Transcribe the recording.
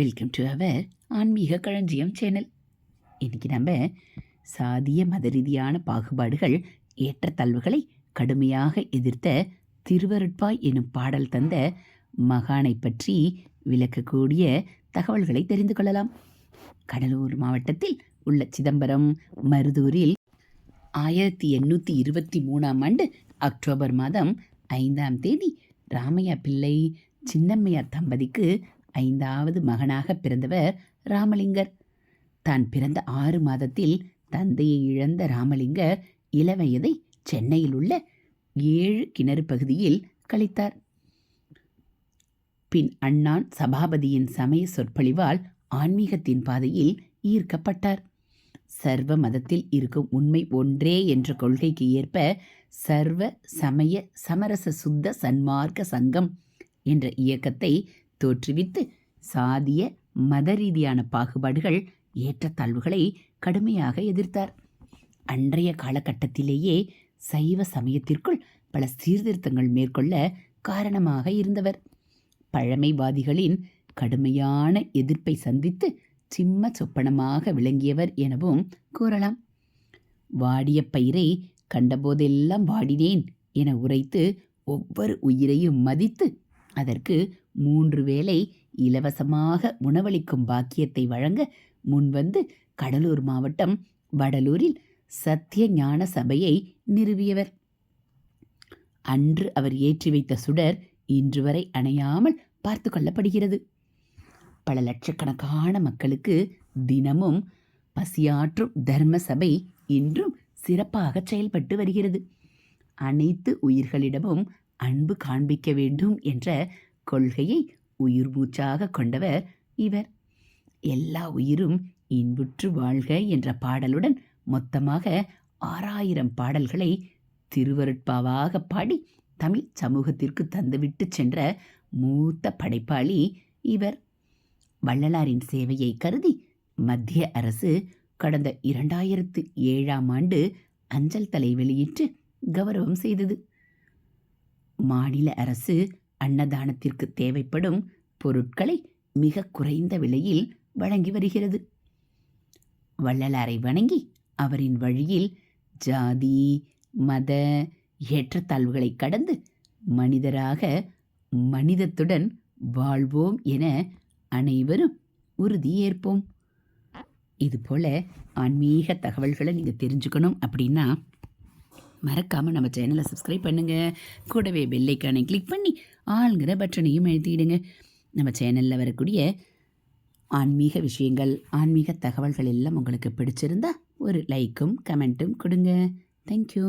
Welcome to our ஆன்மீக களஞ்சியம் channel இன்னைக்கு நம்ம சாதிய மத ரீதியான பாகுபாடுகள் ஏற்றத்தாழ்வுகளை கடுமையாக எதிர்த்த திருவருட்பாய் எனும் பாடல் தந்த மகானை பற்றி விளக்கக்கூடிய தகவல்களை தெரிந்து கொள்ளலாம். கடலூர் மாவட்டத்தில் உள்ள சிதம்பரம் மருதூரில் ஆயிரத்தி எண்ணூற்றி இருபத்தி மூணாம் ஆண்டு அக்டோபர் மாதம் ஐந்தாம் தேதி ராமையா பிள்ளை சின்னம்மையார் தம்பதிக்கு ஐந்தாவது மகனாக பிறந்தவர் ராமலிங்கர். தான் பிறந்த ஆறு மாதத்தில் தந்தையை இழந்த ராமலிங்கர் இளவயதை சென்னையில் உள்ள ஏழு கிணறு பகுதியில் கழித்தார். பின் அண்ணான் சபாபதியின் சமய சொற்பொழிவால் ஆன்மீகத்தின் பாதையில் ஈர்க்கப்பட்டார். சர்வ மதத்தில் இருக்கும் உண்மை ஒன்றே என்ற கொள்கைக்கு ஏற்ப சர்வ சமய சமரச சுத்த சன்மார்க்க சங்கம் என்ற இயக்கத்தை தோற்றுவித்து சாதிய மத ரீதியான பாகுபாடுகள் ஏற்றத்தாழ்வுகளை கடுமையாக எதிர்த்தார். அன்றைய காலகட்டத்திலேயே சைவ சமயத்திற்குள் பல சீர்திருத்தங்கள் மேற்கொள்ள காரணமாக இருந்தவர். பழமைவாதிகளின் கடுமையான எதிர்ப்பை சந்தித்து சிம்ம சொப்பனமாக விளங்கியவர் எனவும் கூறலாம். வாடிய பயிரை கண்டபோதெல்லாம் வாடினேன் என உரைத்து ஒவ்வொரு உயிரையும் மதித்து அதற்கு மூன்று வேளை இலவசமாக உணவளிக்கும் பாக்கியத்தை வழங்க முன்வந்து கடலூர் மாவட்டம் வடலூரில் சத்திய ஞான சபையை நிறுவியவர். அன்று அவர் ஏற்றி வைத்த சுடர் இன்று வரை அணையாமல் பார்த்து கொள்ளப்படுகிறது. பல லட்சக்கணக்கான மக்களுக்கு தினமும் பசியாற்றும் தர்ம சபை இன்றும் சிறப்பாக செயல்பட்டு வருகிறது. அனைத்து உயிர்களிடமும் அன்பு காண்பிக்க வேண்டும் என்ற கொள்கையை உயிர் மூச்சாக கொண்டவர் இவர். எல்லா உயிரும் இன்புற்று வாழ்க என்ற பாடலுடன் மொத்தமாக ஆறாயிரம் பாடல்களை திருவருட்பாவாக பாடி தமிழ் சமூகத்திற்கு தந்துவிட்டு சென்ற மூத்த படைப்பாளி இவர். வள்ளலாரின் சேவையை கருதி மத்திய அரசு கடந்த இரண்டாயிரத்து ஏழாம் ஆண்டு அஞ்சல் தலை வெளியிட்டு கௌரவம் செய்தது. மாநில அரசு அன்னதானத்திற்கு தேவைப்படும் பொருட்களை மிக குறைந்த விலையில் வழங்கி வருகிறது. வள்ளலாரை வணங்கி அவரின் வழியில் ஜாதி மத ஏற்றத்தாழ்வுகளை கடந்து மனிதராக மனிதத்துடன் வாழ்வோம் என அனைவரும் உறுதியேற்போம் இதுபோல் ஆன்மீக தகவல்களை நீங்கள் தெரிஞ்சுக்கணும் அப்படின்னா மறக்காமல் நம்ம சேனலை சப்ஸ்கிரைப் பண்ணுங்கள் கூடவே பெல்லைக்கானை கிளிக் பண்ணி ஆளுங்கிற பட்டனையும் எழுதிடுங்க நம்ம சேனலில் வரக்கூடிய ஆன்மீக விஷயங்கள் ஆன்மீக தகவல்கள் எல்லாம் உங்களுக்கு பிடிச்சிருந்தா ஒரு லைக்கும் கமெண்ட்டும் கொடுங்க. தேங்க்யூ